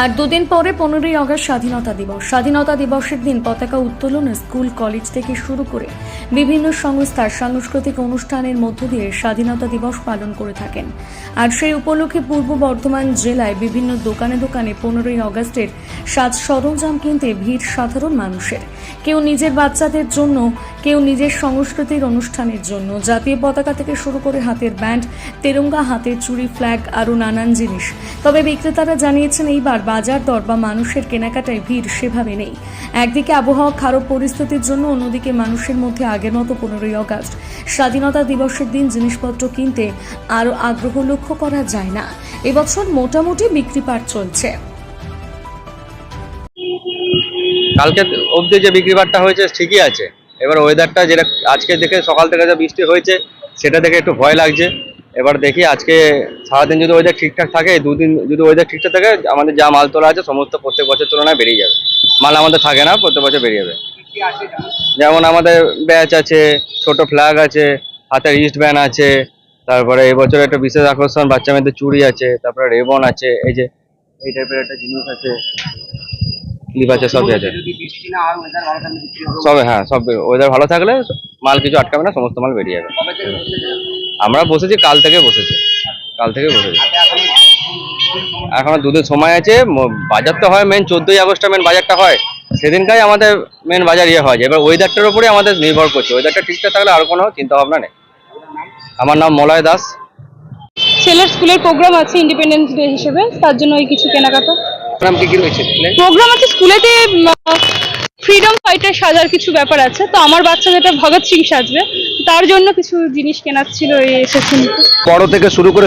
আর দুদিন পরে পনেরোই আগস্ট স্বাধীনতা দিবস। স্বাধীনতা দিবসের দিন পতাকা উত্তোলন স্কুল, কলেজ থেকে শুরু করে বিভিন্ন সংস্থার সাংস্কৃতিক অনুষ্ঠানের মধ্য দিয়ে স্বাধীনতা দিবস পালন করে থাকেন। আর সেই উপলক্ষে পূর্ব বর্ধমান জেলায় বিভিন্ন দোকানে দোকানে পনেরোই আগস্টের সাজ সরঞ্জাম কিনতে ভিড় সাধারণ মানুষের। কেউ নিজের বাচ্চাদের জন্য কেউ নিজের সংস্কৃতির অনুষ্ঠানের জন্য জাতীয় পতাকা থেকে শুরু করে হাতের ব্যান্ড, তেরঙ্গা হাতের চুড়ি ফ্ল্যাগ আরও নানান জিনিস। তবে বিক্রেতারা জানিয়েছেন এইবার বাজার দর বা মানুষের কেনাকাটায় ভিড় সেভাবে নেই। একদিকে আবহাওয়া খারাপ পরিস্থিতির জন্য, অন্যদিকে মানুষের মধ্যে আগের মতো পনেরোই আগস্ট। স্বাধীনতা দিবসের দিন জিনিসপত্র কিনতে আরও আগ্রহ লক্ষ্য করা যায় না। এবছর মোটামুটি বিক্রি বিক্রিপাট চলছে। কালকে অবধি যে বিক্রি বাট্টা হয়েছে, ঠিকই আছে। এবার ওয়েদারটা যেটা আজকে দেখে সকাল থেকে যা বৃষ্টি হয়েছে, সেটা দেখে একটু ভয় লাগছে। এবার দেখি আজকে সারাদিন যদি ওয়েদার ঠিকঠাক থাকে, দুদিন যদি ওয়েদার ঠিকঠাক থাকে, আমাদের যা মাল তোলা আছে, সমস্ত প্রত্যেক বছর তুলনায় বেরিয়ে যাবে। মাল আমাদের থাকে না, প্রত্যেক বছর বেরিয়ে যাবে। যেমন আমাদের ব্যাচ আছে, ছোট ফ্ল্যাগ আছে, হাতের রিস্ট আছে, তারপরে এবছর একটা বিশেষ আকর্ষণ বাচ্চা মেয়েদের চুড়ি আছে, তারপরে রেবন আছে, এই যে, এই টাইপের একটা জিনিস আছে। ক্লিপ আছে সবই আছে হয় সবে হ্যাঁ সব ওয়েদার ভালো থাকলে মাল কিছু আটকাবে না সমস্ত মাল বেরিয়ে যাবে। আমরা বসেছি কাল থেকে বসেছি। কাল থেকে বসেছি। এখন এখনও দুদিন সময় আছে বাজার তো হয় মেন চোদ্দই আগস্টে মেন বাজারটা হয়। সেদিনকাই আমাদের মেন বাজার ইয়ে হয় এবার ওয়েদারটার উপরে আমাদের নির্ভর করছে। ওয়েদারটা ঠিকঠাক থাকলে আর কোনো চিন্তা ভাবনা নেই। আমার নাম মলয় দাস। ছেলের স্কুলের প্রোগ্রাম আছে ইন্ডিপেন্ডেন্স ডে হিসেবে তার জন্য ওই কিছু কেনাকাটা। নাম কি কি রয়েছে? প্রোগ্রাম আছে স্কুলেতে ফ্রিডম ফাইটার সাজার কিছু ব্যাপার আছে। তো আমার বাচ্চা যেটা ভগৎ সিং সাজবে তার জন্য কিছু জিনিস কেনার ছিল এই এসেছে বড় থেকে শুরু করে